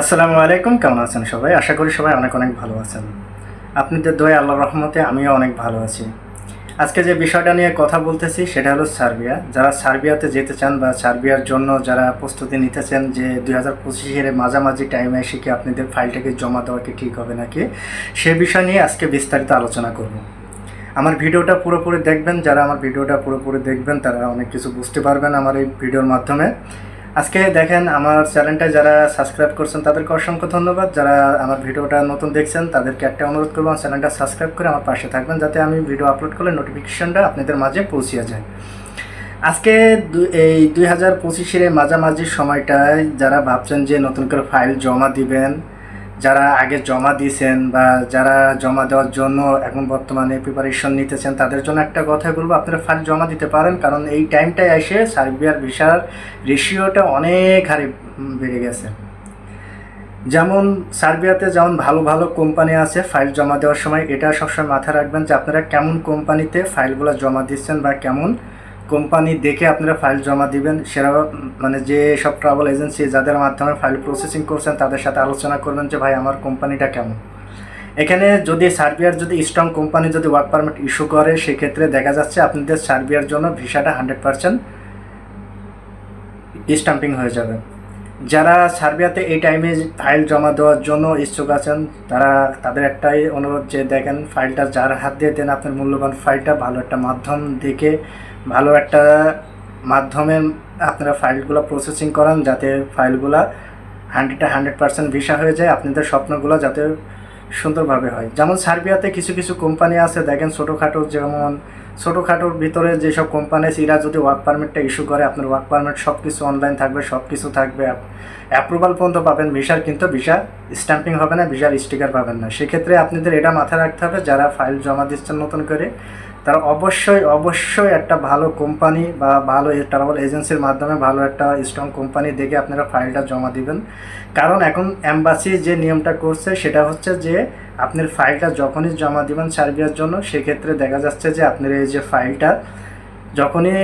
আসসালামু আলাইকুম, কেমন আছেন সবাই? আশা করি সবাই অনেক অনেক ভালো আছেন। আপনাদের দয়া আল্লাহ রহমতে আমিও অনেক ভালো আছি। আজকে যে বিষয়টা নিয়ে কথা বলতেছি সেটা হলো সার্বিয়া। যারা সার্বিয়াতে যেতে চান বা সার্বিয়ার জন্য যারা প্রস্তুতি নিতেছেন যে দুই হাজার পঁচিশের মাঝামাঝি টাইমে এসে কি আপনাদের ফাইলটাকে জমা দেওয়া কি ঠিক হবে নাকি, সে বিষয় নিয়ে আজকে বিস্তারিত আলোচনা করব। আমার ভিডিওটা পুরোপুরি দেখবেন, যারা আমার ভিডিওটা পুরোপুরি দেখবেন, তারা অনেক কিছু বুঝতে পারবেন আমার এই ভিডিওর মাধ্যমে। আজকে দেখেন আমার চ্যানেলটা যারা সাবস্ক্রাইব করছেন, তাদেরকে অসংখ্য ধন্যবাদ। যারা আমার ভিডিওটা নতুন দেখছেন, তাদেরকে একটা অনুরোধ করব আমার চ্যানেলটা সাবস্ক্রাইব করে আমার পাশে থাকবেন, যাতে আমি ভিডিও আপলোড করলে নোটিফিকেশনটা আপনাদের মাঝে পৌঁছিয়ে যায়। আজকে এই দুই হাজার পঁচিশের মাঝামাঝি সময়টায় যারা ভাবছেন যে নতুন করে ফাইল জমা দিবেন যারা আগে জমা দিয়েছেন বা যারা জমা দেওয়ার জন্য এখন বর্তমানে প্রিপারেশন নিতেছেন, তাদের জন্য একটা কথা বলব, আপনারা ফাইল জমা দিতে পারেন, কারণ এই টাইমটায় এসে সার্বিয়ার ভিসার রেশিওটা অনেক হারে বেড়ে গেছে। যেমন সার্বিয়াতে যেমন ভালো ভালো কোম্পানি আছে, ফাইল জমা দেওয়ার সময় এটা সবসময় মাথায় রাখবেন যে আপনারা কেমন কোম্পানিতে ফাইলগুলো জমা দিচ্ছেন বা কেমন কোম্পানি দেখে আপনারা ফাইল জমা দিবেন, সেরা মানে যে সব ট্রাভেল এজেন্সি যাদের মাধ্যমে ফাইল প্রসেসিং করছেন, তাদের সাথে আলোচনা করবেন যে, ভাই, আমার কোম্পানিটা কেমন? এখানে যদি সার্বিয়ার যদি স্ট্রং কোম্পানি যদি ওয়ার্ক পারমিট ইস্যু করে, সেক্ষেত্রে দেখা যাচ্ছে আপনাদের সার্বিয়ার জন্য ভিসাটা হান্ড্রেড পার্সেন্ট স্টাম্পিং হয়ে যাবে। যারা সার্বিয়াতে এই টাইমে ফাইল জমা দেওয়ার জন্য ইচ্ছুক আছেন, তারা তাদের একটাই অনুরোধ যে দেখেন ফাইলটা যার হাত দিয়ে দেন আপনার মূল্যবান ফাইলটা ভালো একটা মাধ্যম দেখে, ভালো একটা মাধ্যমে আপনারা ফাইলগুলো প্রসেসিং করান যাতে ফাইলগুলো হান্ড্রেডটা হান্ড্রেড পার্সেন্ট ভিসা হয়ে যায়। আপনাদের স্বপ্নগুলো যাতে সুন্দরভাবে হয়। যেমন সার্বিয়াতে কিছু কিছু কোম্পানি আছে, দেখেন ছোটোখাটো যেমন ছোটোখাটোর ভিতরে যেসব কোম্পানি আছে এরা যদি ওয়ার্ক পারমিটটা ইস্যু করে, আপনার ওয়ার্ক পারমিট সব কিছু অনলাইন থাকবে সব কিছু থাকবে অ্যাপ্রুভাল পর্যন্ত পাবেন ভিসার, কিন্তু ভিসা স্ট্যাম্পিং হবে না, ভিসার স্টিকার পাবেন না। সেক্ষেত্রে আপনাদের এটা মাথায় রাখতে হবে, যারা ফাইল জমা দিচ্ছেন নতুন করে তারা অবশ্যই অবশ্যই একটা ভালো কোম্পানি বা ভালো ট্রাভেল এজেন্সির মাধ্যমে ভালো একটা স্ট্রং কোম্পানি দেখে আপনারা ফাইলটা জমা দিবেন। কারণ এখন অ্যাম্বাসি যে নিয়মটা করছে, সেটা হচ্ছে যে আপনার ফাইলটা যখনই জমা দিবেন সার্বিয়ার জন্য, সেক্ষেত্রে দেখা যাচ্ছে যে আপনার এই যে ফাইলটা যখনই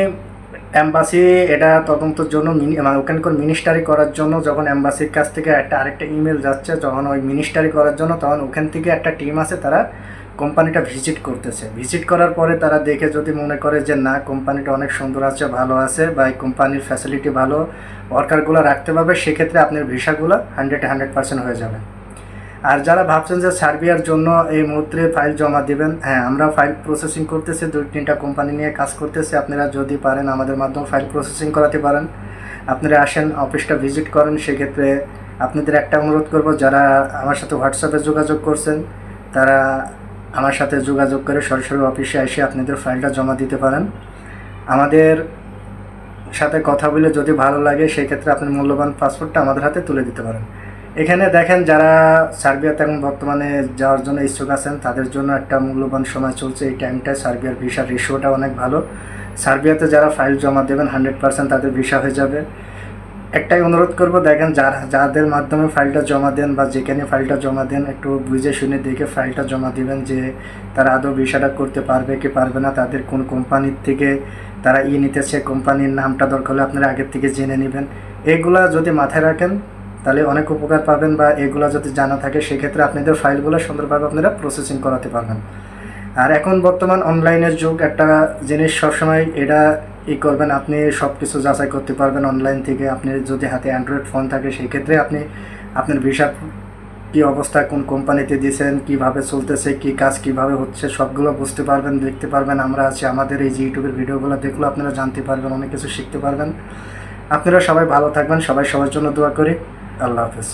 অ্যাম্বাসি এটা তদন্তের জন্য মিনি- ওখানকার মিনিস্টারি করার জন্য যখন অ্যাম্বাসির কাছ থেকে একটা আরেকটা ইমেল যাচ্ছে, যখন ওই মিনিস্টারি করার জন্য, তখন ওখান থেকে একটা টিম আছে, তারা কোম্পানিটা ভিজিট করতেছে। ভিজিট করার পরে তারা দেখে যদি মনে করে যে না কোম্পানিটা অনেক সুন্দর আছে, ভালো আছে, বা এই কোম্পানির ফ্যাসিলিটি ভালো ওয়ার্কারগুলো রাখতে পারবে, সেক্ষেত্রে আপনার ভিসাগুলো হান্ড্রেড হান্ড্রেড পার্সেন্ট হয়ে যাবে। আর যারা ভাবছেন যে সার্বিয়ার জন্য এই মুহূর্তে ফাইল জমা দিবেন হ্যাঁ আমরা ফাইল প্রসেসিং করতেছি, দুই তিনটা কোম্পানি নিয়ে কাজ করতেছি। আপনারা যদি পারেন আমাদের মাধ্যমে ফাইল প্রসেসিং করাতে পারেন। আপনারা আসেন অফিসটা ভিজিট করেন, সেক্ষেত্রে আপনাদের একটা অনুরোধ করব, যারা আমার সাথে হোয়াটসঅ্যাপে যোগাযোগ করছেন, তারা আমার সাথে যোগাযোগ করে সরাসরি অফিসে এসে আপনাদের ফাইলটা জমা দিতে পারেন। আমাদের সাথে কথা বলে যদি ভালো লাগে, সেক্ষেত্রে আপনার মূল্যবান পাসপোর্টটা আমাদের হাতে তুলে দিতে পারেন। এখানে দেখেন যারা সার্বিয়াতে এখন বর্তমানে যাওয়ার জন্য ইচ্ছুক আছেন, তাদের জন্য একটা মূল্যবান সময় চলছে। এই টাইমটায় সার্বিয়ার ভিসার রেশিওটা অনেক ভালো। সার্বিয়াতে যারা ফাইল জমা দেবেন হান্ড্রেড পার্সেন্ট তাদের ভিসা হয়ে যাবে। একটাই অনুরোধ করব, দেখেন যারা, যাদের মাধ্যমে ফাইলটা জমা দেন বা যেখানে ফাইলটা জমা দেন, একটু বুঝে শুনে দেখে ফাইলটা জমা দিবেন যে তারা আদৌ ভিসাটা করতে পারবে কি পারবে না। তাদের কোন কোম্পানির থেকে তারা ই নিতেছে কোম্পানির নামটা দরকার হলে আপনারা আগের থেকে জেনে নেবেন। এগুলা যদি মাথায় রাখেন তাহলে অনেক উপকার পাবেন বা এগুলো যদি জানা থাকে, সেক্ষেত্রে আপনাদের ফাইলগুলো সুন্দরভাবে আপনারা প্রসেসিং করাতে পারবেন। আর এখন বর্তমান অনলাইনের যুগ, একটা জিনিস সবসময় এটা ই করবেন, আপনি সব কিছু যাচাই করতে পারবেন অনলাইন থেকে। আপনি যদি হাতে অ্যান্ড্রয়েড ফোন থাকে সেই ক্ষেত্রে আপনি আপনার ভিসা কী অবস্থা, কোন কোম্পানিতে দিয়েছেন, কীভাবে চলতেছে, কি কাজ কীভাবে হচ্ছে, সবগুলো বুঝতে পারবেন, দেখতে পারবেন। আমরা আছি আমাদের এই যে ইউটিউবের ভিডিওগুলো দেখলেও আপনারা জানতে পারবেন, অনেক কিছু শিখতে পারবেন। আপনারা সবাই ভালো থাকবেন, সবাই সবার জন্য দোয়া করি। আল্লাহ হাফেজ।